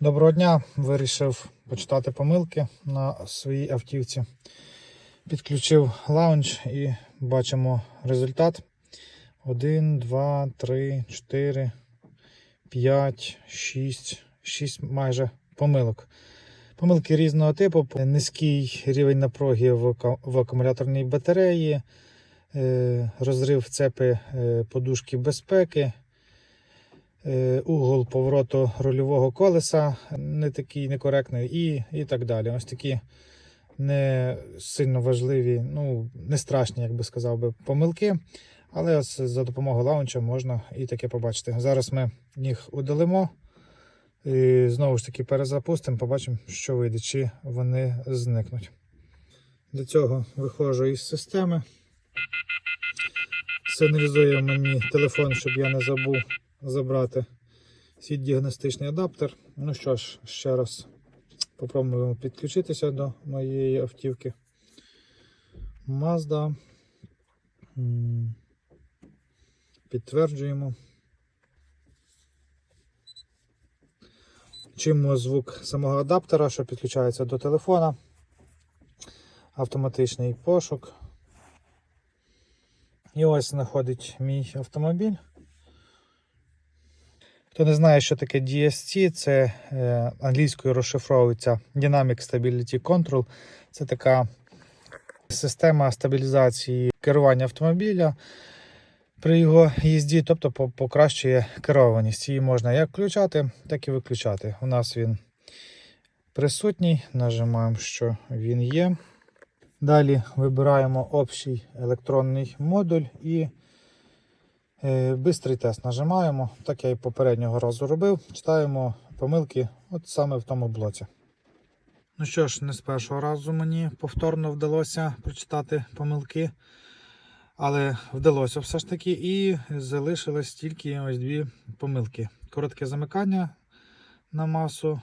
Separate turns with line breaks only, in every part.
Доброго дня! Вирішив почитати помилки на своїй автівці. Підключив лаунч і бачимо результат. 1, 2, 3, 4, 5, 6, 6 майже помилок. Помилки різного типу, низький рівень напруги в акумуляторній батареї, е, розрив цепи е, подушки безпеки, угол повороту рульового колеса не такий некоректний і, і так далі. Ось такі не сильно важливі, ну, не страшні, як би сказав би, помилки. Але ось за допомогою лаунча можна і таке побачити. Зараз ми їх удалимо. І знову ж таки перезапустимо, побачимо, що вийде, чи вони зникнуть. Для цього виходжу із системи. Сигналізує мені телефон, щоб я не забув забрати свій діагностичний адаптер. Ну що ж, ще раз попробуємо підключитися до моєї автівки. Mazda. Підтверджуємо. Чимо звук самого адаптера, що підключається до телефона. Автоматичний пошук. І ось знаходить мій автомобіль. Хто не знає, що таке DST, це е, англійською розшифровується Dynamic Stability Control. Це така система стабілізації керування автомобіля при його їзді, тобто покращує керованість. Її можна як включати, так і виключати. У нас він присутній. Нажимаємо, що він є. Далі вибираємо общий електронний модуль і бистрий тест нажимаємо. Так я і попереднього разу робив. Читаємо помилки от саме в тому блоці. Ну що ж, не з першого разу мені повторно вдалося прочитати помилки. Але вдалося все ж таки, і залишилось тільки ось дві помилки. Коротке замикання на масу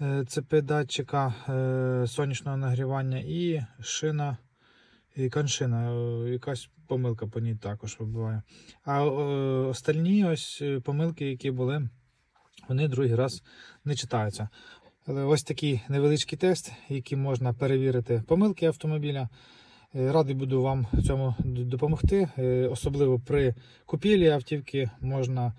е, цепи датчика е, сонячного нагрівання і шина і коншина. Е, Якась помилка по ній також вибуває. А е, остальні ось е, помилки, які були, вони другий раз не читаються. Але ось такий невеличкий тест, який можна перевірити помилки автомобіля. Радий буду вам в цьому допомогти. Особливо при купівлі автівки можна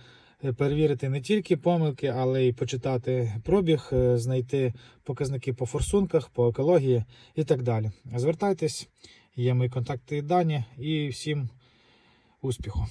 перевірити не тільки помилки, але й почитати пробіг, знайти показники по форсунках, по екології і так далі. Звертайтесь, є мої контакти і дані, і всім успіху!